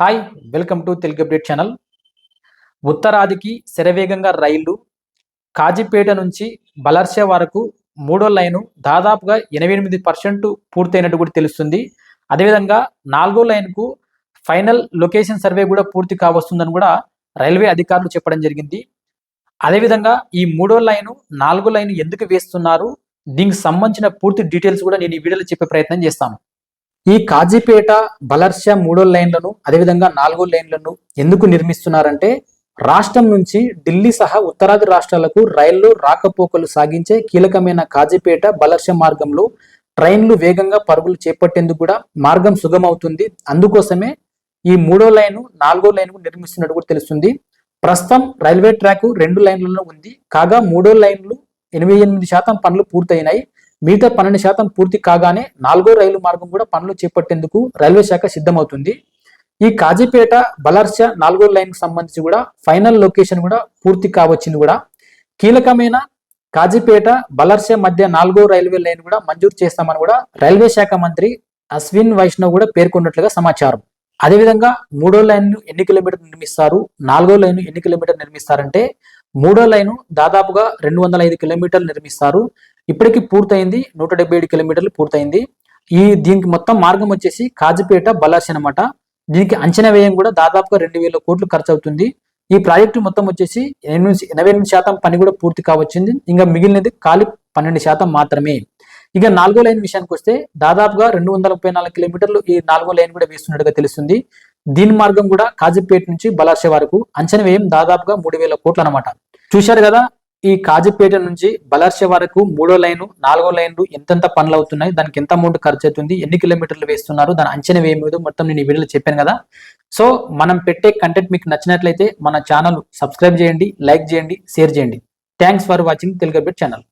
Hi welcome to Telugu update channel ఉత్తరాదికి శరవేగంగా రైళ్ళు. కాజీపేట నుంచి బలర్షే వరకు మూడో లైను దాదాపుగా ఎనభై ఎనిమిది పర్సెంట్ పూర్తయినట్టు కూడా తెలుస్తుంది. అదేవిధంగా నాలుగో లైన్కు ఫైనల్ లొకేషన్ సర్వే కూడా పూర్తి కావస్తుందని కూడా రైల్వే అధికారులు చెప్పడం జరిగింది. అదేవిధంగా ఈ మూడో లైను నాలుగో లైన్ ఎందుకు వేస్తున్నారు? దీనికి సంబంధించిన పూర్తి డీటెయిల్స్ కూడా నేను ఈ వీడియోలో చెప్పే ప్రయత్నం చేస్తాను. ఈ కాజీపేట బలర్షా మూడో లైన్లను అదేవిధంగా నాలుగో లైన్లను ఎందుకు నిర్మిస్తున్నారంటే రాష్ట్రం నుంచి ఢిల్లీ సహా ఉత్తరాది రాష్ట్రాలకు రైళ్ళు రాకపోకలు సాగించే కీలకమైన కాజీపేట బలర్ష మార్గంలో ట్రైన్లు వేగంగా పరుగులు చేపట్టేందుకు కూడా మార్గం సుగమవుతుంది. అందుకోసమే ఈ మూడో లైను నాలుగో లైన్ నిర్మిస్తున్నట్టు కూడా తెలుస్తుంది. ప్రస్తుతం రైల్వే ట్రాక్ రెండు లైన్లలో ఉంది. కాగా మూడో లైన్లు ఎనభై ఎనిమిది శాతం పనులు పూర్తయినాయి. మిగతా పన్నెండు శాతం పూర్తి కాగానే నాలుగో రైలు మార్గం కూడా పనులు చేపట్టేందుకు రైల్వే శాఖ సిద్ధమవుతుంది. ఈ కాజీపేట బలార్ష నాలుగో లైన్ సంబంధించి కూడా ఫైనల్ లొకేషన్ కూడా పూర్తి కావచ్చింది కూడా. కీలకమైన కాజీపేట బలర్ష మధ్య నాలుగో రైల్వే లైన్ కూడా మంజూరు చేస్తామని కూడా రైల్వే శాఖ మంత్రి అశ్విన్ వైష్ణవ్ కూడా పేర్కొన్నట్లుగా సమాచారం. అదేవిధంగా మూడో లైన్ ఎన్ని కిలోమీటర్ నిర్మిస్తారు నాలుగో లైన్ ఎన్ని కిలోమీటర్ నిర్మిస్తారంటే మూడో లైను దాదాపుగా రెండు వందల ఐదు కిలోమీటర్లు నిర్మిస్తారు. ఇప్పటికి పూర్తయింది నూట డెబ్బై ఏడు కిలోమీటర్లు పూర్తయింది. ఈ దీనికి మొత్తం మార్గం వచ్చేసి కాజుపేట బలాసి అనమాట దీనికి అంచనా వ్యయం కూడా దాదాపుగా రెండు వేల కోట్లు ఖర్చు అవుతుంది ఈ ప్రాజెక్టు మొత్తం వచ్చేసి ఎనిమిది ఎనభై ఎనిమిది శాతం పని కూడా పూర్తి కావచ్చింది. ఇంకా మిగిలినది ఖాళీ పన్నెండు శాతం మాత్రమే. ఇక నాలుగో లైన్ విషయానికి వస్తే దాదాపుగా రెండు వందల ముప్పై నాలుగు కిలోమీటర్లు ఈ నాలుగో లైన్ కూడా వేస్తున్నట్టుగా తెలుస్తుంది. దీని మార్గం కూడా కాజీపేట నుంచి బలాసే వరకు అంచనా వ్యయం దాదాపుగా మూడు వేల కోట్లు అనమాట చూశారు కదా ఈ కాజీపేట నుంచి బలర్ష వరకు మూడో లైన్ నాలుగో లైన్లు ఎంతెంత పనులు అవుతున్నాయి దానికి ఎంత అమౌంట్ ఖర్చు అవుతుంది ఎన్ని కిలోమీటర్లు వేస్తున్నారు దాని అంచనా వేయలేదు మొత్తం నేను ఈ వీడియోలో చెప్పాను కదా. సో మనం పెట్టే కంటెంట్ మీకు నచ్చినట్లయితే మన ఛానల్ సబ్స్క్రైబ్ చేయండి లైక్ చేయండి షేర్ చేయండి. Thanks for watching Telugu channel